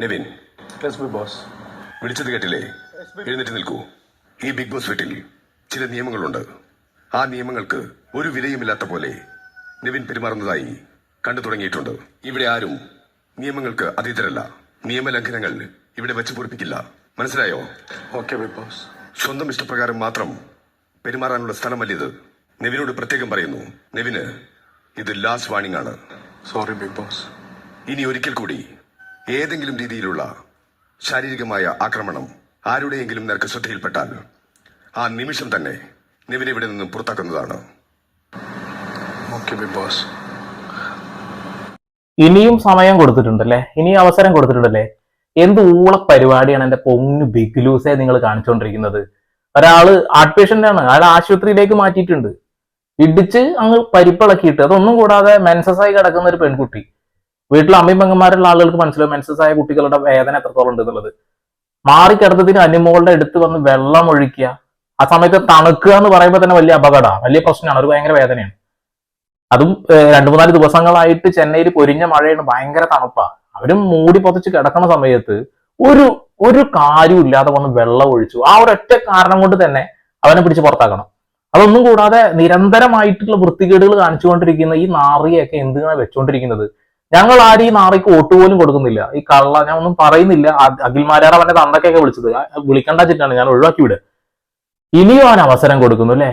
Nevin boss വിളിച്ചത് കേട്ടില്ലേ? എഴുന്നേറ്റ് നിൽക്കൂ. ഈ ബിഗ് ബോസ് വീട്ടിൽ ചില നിയമങ്ങളുണ്ട്. ആ നിയമങ്ങൾക്ക് ഒരു വിലയുമില്ലാത്ത പോലെ നിവിൻ പെരുമാറുന്നതായി കണ്ടു തുടങ്ങിയിട്ടുണ്ട്. ഇവിടെ ആരും നിയമങ്ങൾക്ക് അതീതരല്ല. നിയമലംഘനങ്ങൾ ഇവിടെ വെച്ച് പൊറിപ്പിക്കില്ല മനസ്സിലായോ? ഓക്കെ ബിഗ് ബോസ് സ്വന്തം ഇഷ്ടപ്രകാരം മാത്രം പെരുമാറാനുള്ള സ്ഥലമല്ല ഇത് നിവിനോട് പ്രത്യേകം പറയുന്നു നിവിന് ഇത് ലാസ്റ്റ് വാണിംഗ് ആണ്. സോറി ബിഗ് ബോസ് ഇനി ഒരിക്കൽ കൂടി ഏതെങ്കിലും രീതിയിലുള്ള ശാരീരികമായ ആക്രമണം ആരുടെയെങ്കിലും നേർക്ക് ശ്രദ്ധയിൽപ്പെട്ടാൽ ആ നിമിഷം തന്നെ നിവിനെ ഇവിടെ നിന്നും പുറത്താക്കുന്നതാണ്. ബിഗ് ബോസ് ഇനിയും സമയം കൊടുത്തിട്ടുണ്ടല്ലേ? ഇനിയും അവസരം കൊടുത്തിട്ടുണ്ടല്ലേ? എന്ത് ഊള പരിപാടിയാണ് എന്റെ പൊന്നു ബിഗ് ലൂസെ നിങ്ങൾ കാണിച്ചുകൊണ്ടിരിക്കുന്നത് ഒരാൾ ഹാർട്ട് പേഷ്യന്റ് ആണ് അയാൾ ആശുപത്രിയിലേക്ക് മാറ്റിയിട്ടുണ്ട്. ഇടിച്ച് അങ്ങ് പരിപ്പിളക്കിയിട്ട് അതൊന്നും കൂടാതെ മെൻസസ് ആയി കിടക്കുന്ന ഒരു പെൺകുട്ടി. വീട്ടിൽ അമ്മയും പെങ്ങന്മാരുള്ള ആളുകൾക്ക് മനസ്സിലാവും മെൻസസ് ആയ കുട്ടികളുടെ വേദന എത്രത്തോളം ഉണ്ട് എന്നുള്ളത്. മാറിക്കിടന്നതിന് അനിമോളുടെ അടുത്ത് വന്ന് വെള്ളം ഒഴിക്കുക ആ സമയത്ത് തണുക്കുക എന്ന് പറയുമ്പോൾ തന്നെ വലിയ അപകടമാണ് വലിയ പ്രശ്നമാണ് ഒരു ഭയങ്കര വേദനയാണ്. അതും രണ്ടു മൂന്നാൽ ദിവസങ്ങളായിട്ട് ചെന്നൈയിൽ പൊരിഞ്ഞ മഴയാണ് ഭയങ്കര തണുപ്പാണ് അവരും മൂടി പൊതച്ച് കിടക്കുന്ന സമയത്ത് ഒരു ഒരു കാര്യവും ഇല്ലാതെ വന്ന് വെള്ളം ഒഴിച്ചു. ആ ഒരൊറ്റ കാരണം കൊണ്ട് തന്നെ അവനെ പിടിച്ച് പുറത്താക്കണം. അതൊന്നും കൂടാതെ നിരന്തരമായിട്ടുള്ള വൃത്തികേടുകൾ കാണിച്ചുകൊണ്ടിരിക്കുന്ന ഈ നാറിയൊക്കെ എന്തിനാണ് വെച്ചുകൊണ്ടിരിക്കുന്നത് ഞങ്ങൾ ആരും ഈ നാറിക്ക് വോട്ട് പോലും കൊടുക്കുന്നില്ല. ഈ കള്ള ഞാൻ ഒന്നും പറയുന്നില്ല. അഖിൽമാരാണ് അവന്റെ തന്തക്കൊക്കെ വിളിച്ചത്. വിളിക്കണ്ട വെച്ചിട്ടാണ് ഞാൻ ഒഴിവാക്കി വിടുക ഇനിയും അവൻ അവസരം കൊടുക്കുന്നു അല്ലേ?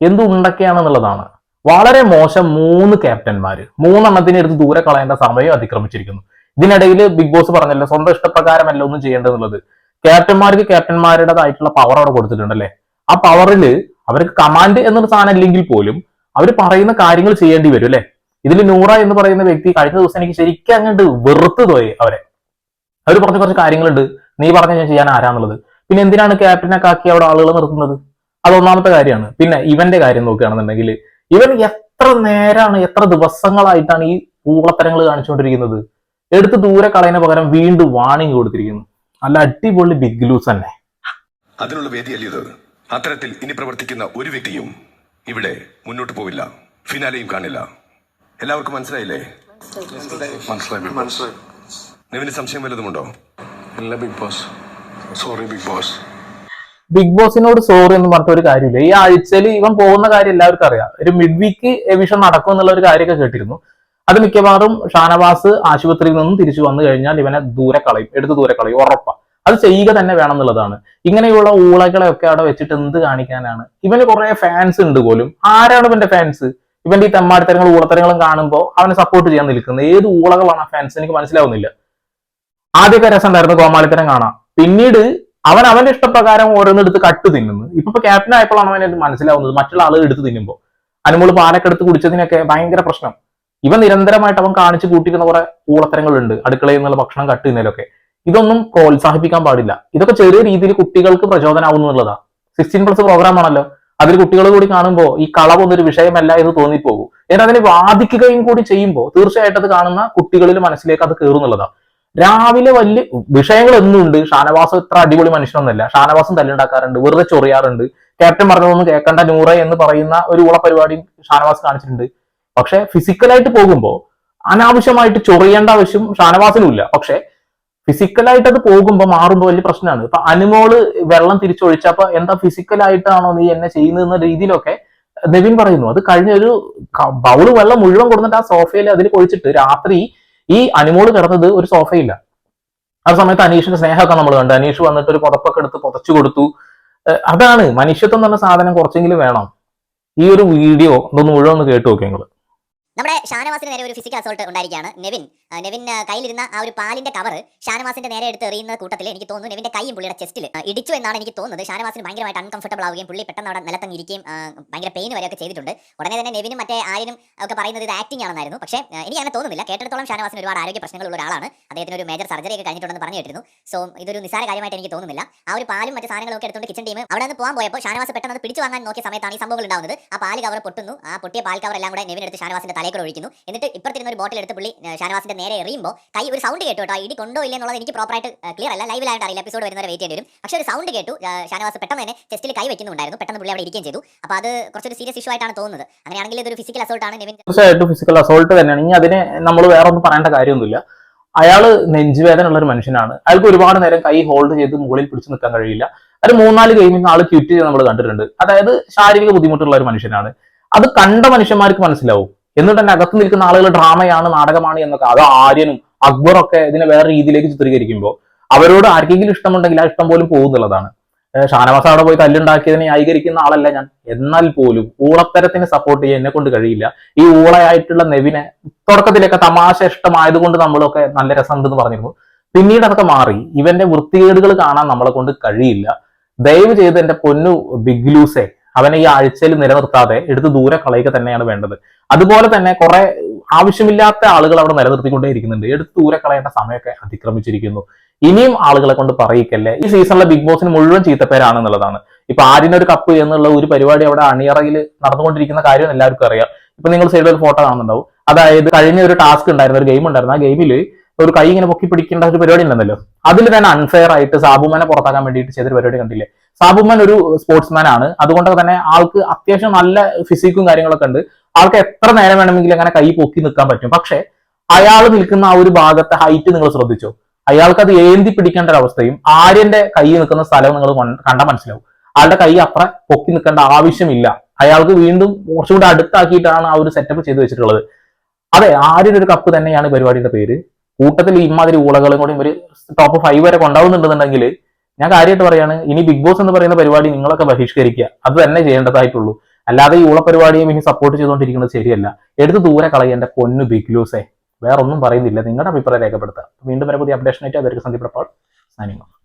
എന്ത് ഉണ്ടൊക്കെയാണെന്നുള്ളതാണ്. വളരെ മോശം മൂന്ന് ക്യാപ്റ്റന്മാര്. മൂന്നെണ്ണത്തിനെ എടുത്ത് ദൂരെ കളയേണ്ട സമയം അതിക്രമിച്ചിരിക്കുന്നു. ഇതിനിടയിൽ ബിഗ് ബോസ് പറഞ്ഞല്ലോ സ്വന്തം ഇഷ്ടപ്രകാരമല്ല ഒന്നും ചെയ്യേണ്ടതെന്നുള്ളത്. ക്യാപ്റ്റന്മാർക്ക് ക്യാപ്റ്റന്മാരുടേതായിട്ടുള്ള പവർ അവിടെ കൊടുത്തിട്ടുണ്ടല്ലേ ആ പവറിൽ അവർക്ക് കമാൻഡ് എന്നൊരു സാധനം ഇല്ലെങ്കിൽ പോലും അവർ പറയുന്ന കാര്യങ്ങൾ ചെയ്യേണ്ടി വരും അല്ലെ? ഇതിൽ നൂറ എന്ന് പറയുന്ന വ്യക്തി കഴിഞ്ഞ ദിവസം എനിക്ക് ശരിക്കും അങ്ങോട്ട് വെറുത്ത് പോയി അവരെ. അവർ പറഞ്ഞ കുറച്ച് കാര്യങ്ങളുണ്ട്. നീ പറഞ്ഞ ഞാൻ ചെയ്യാൻ ആരാന്നുള്ളത്. പിന്നെ എന്തിനാണ് ക്യാപ്റ്റനെ കാക്കി അവിടെ ആളുകൾ നിർത്തുന്നത്? അത് ഒന്നാമത്തെ കാര്യമാണ്. പിന്നെ ഇവന്റെ കാര്യം നോക്കുകയാണെന്നുണ്ടെങ്കിൽ ഇവൻ എത്ര നേരാണ് എത്ര ദിവസങ്ങളായിട്ടാണ് ഈ ഊളത്തരങ്ങൾ കാണിച്ചുകൊണ്ടിരിക്കുന്നത്? എടുത്ത് ദൂരെ കളയുന്ന പകരം വീണ്ടും വാണിംഗ് കൊടുത്തിരിക്കുന്നു. നല്ല അടിപൊളി ബിഗ് ലൂസ് തന്നെ. അതിനുള്ള വേദിയല്ല ഇത്? അത്തരത്തിൽ ഇനി പ്രവർത്തിക്കുന്ന ഒരു വ്യക്തിയും ഇവിടെ മുന്നോട്ട് പോവില്ല. ഫിനാലെയും കാണില്ല. എല്ലാവർക്കും മനസ്സിലായില്ലേ? മനസ്സിലായി. മനസ്സിലായി. നിവിന് സംശയം വല്ലതുമുണ്ടോ? ഇല്ല Bigg Boss sorry Bigg Boss Bigg ബോസിനോട് sorry എന്ന് പറഞ്ഞിട്ട് ഒരു കാര്യമില്ല. ഈ ആഴ്ചയിൽ ഇവൻ പോകുന്ന കാര്യം എല്ലാവർക്കും അറിയാം. ഒരു മിഡ് വീക്ക് എവിഷൻ നടക്കും എന്നുള്ള ഒരു കാര്യമൊക്കെ കേട്ടിരുന്നു. അത് മിക്കവാറും ഷാനവാസ് ആശുപത്രിയിൽ നിന്നും തിരിച്ചു വന്നു കഴിഞ്ഞാൽ ഇവനെ ദൂരെ കളയും. എടുത്ത് ദൂരെ കളയും. ഉറപ്പാ. അത് ചെയ്യുക തന്നെ വേണം എന്നുള്ളതാണ് ഇങ്ങനെയുള്ള ഊളകളെയൊക്കെ അവിടെ വെച്ചിട്ട് എന്ത് കാണിക്കാനാണ്? ഇവന് കുറെ ഫാൻസ് ഉണ്ട് പോലും. ആരാണ് ഇവന്റെ ഫാൻസ് ഇവന്റെ ഈ തെമ്മാടിത്തരങ്ങളും ഊളത്തരങ്ങളും കാണുമ്പോൾ അവനെ സപ്പോർട്ട് ചെയ്യാൻ നിൽക്കുന്നത് ഏത് ഊളകളാണ് ഫാൻസ് എനിക്ക് മനസ്സിലാവുന്നില്ല. ആദ്യമൊക്കെ രസം ഉണ്ടായിരുന്നു കോമാളിത്തരം കാണാം പിന്നീട് അവൻ അവന്റെ ഇഷ്ടപ്രകാരം ഓരോന്നെടുത്ത് കട്ട് തിന്നുന്നു. ഇപ്പൊ ക്യാപ്റ്റൻ ആയപ്പോഴാണ് അവൻ മനസ്സിലാവുന്നത്. മറ്റുള്ള ആളുകൾ എടുത്ത് തിന്നുമ്പോൾ അനുമോൾ പാലൊക്കെ എടുത്ത് കുടിച്ചതിനൊക്കെ ഭയങ്കര പ്രശ്നം. ഇവൻ നിരന്തരമായിട്ട് അവൻ കാണിച്ചു കൂട്ടിക്കുന്ന കുറെ ഊളത്തരങ്ങളുണ്ട്. അടുക്കളയിൽ നിന്നുള്ള ഭക്ഷണം കട്ട് ചെയ്യുന്നതിലൊക്കെ. ഇതൊന്നും പ്രോത്സാഹിപ്പിക്കാൻ പാടില്ല. ഇതൊക്കെ ചെറിയ രീതിയിൽ കുട്ടികൾക്ക് പ്രചോദനമാവുന്നു എന്നുള്ളതാ. സിക്സ്റ്റീൻ പ്ലസ് പ്രോഗ്രാം ആണല്ലോ. അതിൽ കുട്ടികൾ കൂടി കാണുമ്പോൾ ഈ കളവ് ഒരു വിഷയമല്ല എന്ന് തോന്നിപ്പോകും. എന്നിട്ട് അതിനെ വാദിക്കുകയും കൂടി ചെയ്യുമ്പോൾ തീർച്ചയായിട്ടും അത് കാണുന്ന കുട്ടികളിൽ മനസ്സിലേക്ക് അത് കയറുന്നുള്ളതാണ് രാവിലെ വലിയ വിഷയങ്ങൾ എന്നും ഉണ്ട് ഷാനവാസ് ഇത്ര അടിപൊളി മനുഷ്യനൊന്നുമല്ല. ഷാനവാസും തല്ലുണ്ടാക്കാറുണ്ട്. വെറുതെ ചൊറിയാറുണ്ട്. ക്യാപ്റ്റൻ പറഞ്ഞതൊന്നും കേൾക്കണ്ട. നൂറ എന്ന് പറയുന്ന ഒരു ഉള പരിപാടിയും ഷാനവാസ് കാണിച്ചിട്ടുണ്ട്. പക്ഷെ ഫിസിക്കലായിട്ട് പോകുമ്പോൾ അനാവശ്യമായിട്ട് ചൊറിയേണ്ട ആവശ്യം ഷാനവാസിനും ഇല്ല പക്ഷെ ഫിസിക്കലായിട്ട് അത് പോകുമ്പോൾ മാറുമ്പോൾ വലിയ പ്രശ്നമാണ്. ഇപ്പൊ അനുമോൾ വെള്ളം തിരിച്ചൊഴിച്ചപ്പോ എന്താ ഫിസിക്കലായിട്ടാണോ നീ എന്നെ ചെയ്യുന്നത് എന്ന രീതിയിലൊക്കെ നെവിൻ പറയുന്നു. അത് കഴിഞ്ഞ ഒരു ബൗൾ വെള്ളം മുഴുവൻ കൊടുത്തിട്ട് ആ സോഫയിൽ അതിൽ കൊഴിച്ചിട്ട് രാത്രി ഈ അനുമോൾ കിടന്നത് ഒരു സോഫയില്ല. ആ സമയത്ത് അനീഷിന്റെ സ്നേഹമൊക്കെ നമ്മൾ കണ്ടു. അനീഷ് വന്നിട്ട് ഒരു പുതപ്പൊക്കെ എടുത്ത് പുതച്ചു കൊടുത്തു. അതാണ് മനുഷ്യത്വം എന്ന് സാധനം കുറച്ചെങ്കിലും വേണം. ഈ ഒരു വീഡിയോ ഒന്ന് മുഴുവൻ ഒന്ന് കേട്ടു നോക്കി നിങ്ങൾ നമ്മുടെ ഷാനവാസിന് നേരെ ഒരു ഫിസിക്കൽ അസോൾട്ട് ഉണ്ടായിരിക്കുകയാണ്. നെവിൻ നെവിൻ കയ്യിലിരുന്ന ആ ഒരു പാലിന്റെ കവർ ഷാനവാസിന്റെ നേരെ എടുത്ത് എറിയുന്ന കൂട്ടത്തിൽ എനിക്ക് തോന്നുന്നു നെവിന്റെ കൈയും പുള്ളിയുടെ ചെസ്റ്റിൽ ഇടിച്ചു എന്നാണ് എനിക്ക് തോന്നുന്നത്. ഷാനവാസിന് ഭയങ്കരമായിട്ട് അൺകംഫർട്ടബിൾ ആവുകയും പുള്ളി പെട്ടെന്ന് അവിടെ നിലത്തങ്ങ് ഇരിക്കുകയും ഭയങ്കര പെയിൻ വരെയൊക്കെ ചെയ്തിട്ടുണ്ട്. ഉടനെ തന്നെ നെവിനും മറ്റേ ആര്യനും ഒക്കെ പറയുന്നത് ഇത് ആക്ടിംഗ് ആണെന്നായിരുന്നു. പക്ഷേ എനിക്ക് അങ്ങനെ തോന്നുന്നില്ല. കേട്ടിടത്തോളം ഷാനവാസിന് ഒരുപാട് ആരോഗ്യ പ്രശ്നങ്ങളുള്ള ഒരാളാണ്. അദ്ദേഹത്തിന് ഒരു മേജർ സർജറി ഒക്കെ കഴിഞ്ഞിട്ടുണ്ടെന്ന് പറഞ്ഞു സോ ഇതൊരു നിസാര കാര്യമായിട്ട് എനിക്ക് തോന്നുന്നില്ല. ആ ഒരു പാലും മറ്റു സാധനങ്ങളൊക്കെ എടുത്തുകൊണ്ട് കിച്ചൺ ടീം അവിടെ നിന്ന് പോകാൻ പോയപ്പോൾ ഷാനവാസ് പെട്ടെന്ന് പിടിച്ചു വാങ്ങാൻ നോക്കിയ സമയത്താണ് ഈ സംഭവങ്ങൾ ഉണ്ടാവുന്നത്. ആ പാൽ കവർ പൊട്ടുന്നു. ആ പൊട്ടിയ പാൽ കവർ എല്ലാം കൂടെ നെവിനെടുത്ത് ഷാനവാസിന്റെ തലയിൽ ഒഴിക്കുന്നു. എന്നിട്ട് ഇപ്പുറത്തിരുന്ന ഒരു ബോട്ടിൽ എടുത്ത് പുള്ളി ആ, നേരെ എറിയുമ്പോൾ കൈ ഒരു സൗണ്ട് കേട്ടു കേട്ടോ. ഇടി കൊണ്ടോ ഇല്ലെന്നുള്ളത് എനിക്ക് പ്രോപ്പറായിട്ട് ക്ലിയർ അല്ല. ലൈവിലായിട്ട് അറിയില്ല. എപ്പിസോഡ് വരുന്നവരെ വെയിറ്റ് ചെയ്യേണ്ടി വരും. പക്ഷേ ഒരു സൗണ്ട് കേട്ടു. ഷാനവാസ് പെട്ടെന്ന് തന്നെ ചെസ്റ്റിൽ കൈ വെക്കുന്നുണ്ടായിരുന്നു. പെട്ടെന്ന് പുള്ളി അവിടെ ഇരിക്കുകയും ചെയ്തു. അപ്പോൾ അത് കുറച്ചൊരു സീരിയസ് ഇഷ്യൂ ആയിട്ടാണ് തോന്നുന്നത്. അങ്ങനെയാണെങ്കിൽ ഇതൊരു ഫിസിക്കൽ അസോൾട്ട് ആണ്. തീർച്ചയായിട്ടും ഫിസിക്കൽ അസോൾട്ട് തന്നെയാണ്. ഇനി അതിന് നമ്മൾ വേറെ ഒന്നും പറയേണ്ട കാര്യമൊന്നുമില്ല. അയാൾ നെഞ്ചുവേദന ഉള്ള ഒരു മനുഷ്യനാണ്. അയാൾക്ക് ഒരുപാട് നേരം കൈ ഹോൾഡ് ചെയ്ത് മുകളിൽ പിടിച്ചു നിൽക്കാൻ കഴിയില്ല. അത് മൂന്നാൽ ഗെയിമിൽ ആൾ ക്വിറ്റ് ചെയ്ത് നമ്മൾ കണ്ടിട്ടുണ്ട്. അതായത് ശാരീരിക ബുദ്ധിമുട്ടുള്ള ഒരു മനുഷ്യനാണ്. അത് കണ്ട മനുഷ്യന്മാർക്ക് മനസ്സിലാവും. എന്നിട്ട് തന്നെ അകത്ത് നിൽക്കുന്ന ആളുകൾ ഡ്രാമയാണ് നാടകമാണ് എന്നൊക്കെ അത് ആര്യനും അക്ബറും ഒക്കെ ഇതിനെ വേറെ രീതിയിലേക്ക് ചിത്രീകരിക്കുമ്പോൾ അവരോട് ആർക്കെങ്കിലും ഇഷ്ടമുണ്ടെങ്കിൽ ആ ഇഷ്ടം പോലും പോകുന്നുള്ളതാണ്. ഷാനവാസ് അവിടെ പോയി തല്ലുണ്ടാക്കിയതിനെ ന്യായീകരിക്കുന്ന ആളല്ല ഞാൻ. എന്നാൽ പോലും ഊളത്തരത്തിന് സപ്പോർട്ട് ചെയ്യാൻ എന്നെ കൊണ്ട് കഴിയില്ല. ഈ ഊളയായിട്ടുള്ള നെവിനെ തുടക്കത്തിലൊക്കെ തമാശ ഇഷ്ടമായതുകൊണ്ട് നമ്മളൊക്കെ നല്ല രസമുണ്ടെന്ന് പറഞ്ഞിരുന്നു. പിന്നീട് അതൊക്കെ മാറി. ഇവന്റെ വൃത്തികേടുകൾ കാണാൻ നമ്മളെ കൊണ്ട് കഴിയില്ല. ദയവ് ചെയ്ത് എന്റെ പൊന്നു ബിഗ് ലൂസെ അവനെ ഈ ആഴ്ചയിൽ നിലനിർത്താതെ എടുത്ത് ദൂരെ കളയുക തന്നെയാണ് വേണ്ടത്. അതുപോലെ തന്നെ കുറെ ആവശ്യമില്ലാത്ത ആളുകൾ അവിടെ നിലനിർത്തിക്കൊണ്ടേ ഇരിക്കുന്നുണ്ട്. എടുത്ത് ദൂരെ കളയേണ്ട സമയമൊക്കെ അതിക്രമിച്ചിരിക്കുന്നു. ഇനിയും ആളുകളെ കൊണ്ട് പറയിക്കല്ലേ? ഈ സീസണിലെ ബിഗ് ബോസിന് മുഴുവൻ ചീത്തപ്പേരാണെന്നുള്ളതാണ്. ഇപ്പൊ ആരിനൊരു കപ്പ് എന്നുള്ള ഒരു പരിപാടി അവിടെ അണിയറയിൽ നടന്നുകൊണ്ടിരിക്കുന്ന കാര്യം എല്ലാവർക്കും അറിയാം. ഇപ്പൊ നിങ്ങൾ സൈഡിൽ ഒരു ഫോട്ടോ കാണുന്നുണ്ടാവും. അതായത് കഴിഞ്ഞ ഒരു ടാസ്ക് ഉണ്ടായിരുന്ന ഒരു ഗെയിം ഉണ്ടായിരുന്നു. ആ ഗെയിമിൽ ഒരു കൈ ഇങ്ങനെ പൊക്കി പിടിക്കേണ്ട ഒരു പരിപാടി ഉണ്ടെന്നല്ലോ അതിൽ തന്നെ അൺഫെയർ ആയിട്ട് സാബുമാനെ പുറത്താക്കാൻ വേണ്ടിയിട്ട് ചെയ്തൊരു പരിപാടി കണ്ടില്ലേ? സാബുമാൻ ഒരു സ്പോർട്സ്മാൻ ആണ്. അതുകൊണ്ട് തന്നെ ആൾക്ക് അത്യാവശ്യം നല്ല ഫിസിക്കും കാര്യങ്ങളൊക്കെ ഉണ്ട്. ആൾക്ക് എത്ര നേരം വേണമെങ്കിലും അങ്ങനെ കൈ പൊക്കി നിൽക്കാൻ പറ്റും. പക്ഷെ അയാൾ നിൽക്കുന്ന ആ ഒരു ഭാഗത്തെ ഹൈറ്റ് നിങ്ങൾ ശ്രദ്ധിച്ചോ? അയാൾക്ക് അത് ഏന്തി പിടിക്കേണ്ട ഒരു അവസ്ഥയും ആര്യന്റെ കൈ നിൽക്കുന്ന സ്ഥലവും നിങ്ങൾ കണ്ട മനസ്സിലാവും. ആളുടെ കൈ അത്ര പൊക്കി നിൽക്കേണ്ട ആവശ്യമില്ല. അയാൾക്ക് വീണ്ടും കുറച്ചുകൂടി അടുത്താക്കിയിട്ടാണ് ആ ഒരു സെറ്റപ്പ് ചെയ്തു വെച്ചിട്ടുള്ളത്. അതെ ആര്യൻ ഒരു കപ്പ് തന്നെയാണ് പരിപാടിയുടെ പേര്. കൂട്ടത്തിൽ ഇമാതിരി ഊളകളും കൂടി ഒരു ടോപ്പ് ഫൈവ് വരെ കൊണ്ടാവുന്നുണ്ടെന്നുണ്ടെങ്കിൽ ഞാൻ കാര്യമായിട്ട് പറയാണ് ഇനി ബിഗ് ബോസ് എന്ന് പറയുന്ന പരിപാടി നിങ്ങളൊക്കെ ബഹിഷ്കരിക്കുക. അത് തന്നെ ചെയ്യേണ്ടതായിട്ടുള്ളൂ. അല്ലാതെ ഈ ഊള പരിപാടിയും ഇനി സപ്പോർട്ട് ചെയ്തുകൊണ്ടിരിക്കുന്നത് ശരിയല്ല. എടുത്ത് ദൂരെ കളയേണ്ട പൊന്നു ബിഗ് ലൂസേ വേറൊന്നും പറയുന്നില്ല. നിങ്ങളുടെ അഭിപ്രായം രേഖപ്പെടുത്തുക. വീണ്ടും വരെ പുതിയ അപ്ഡേഷൻ ആയിട്ട് അവർക്ക് സന്ദീപ് സൈനിങ്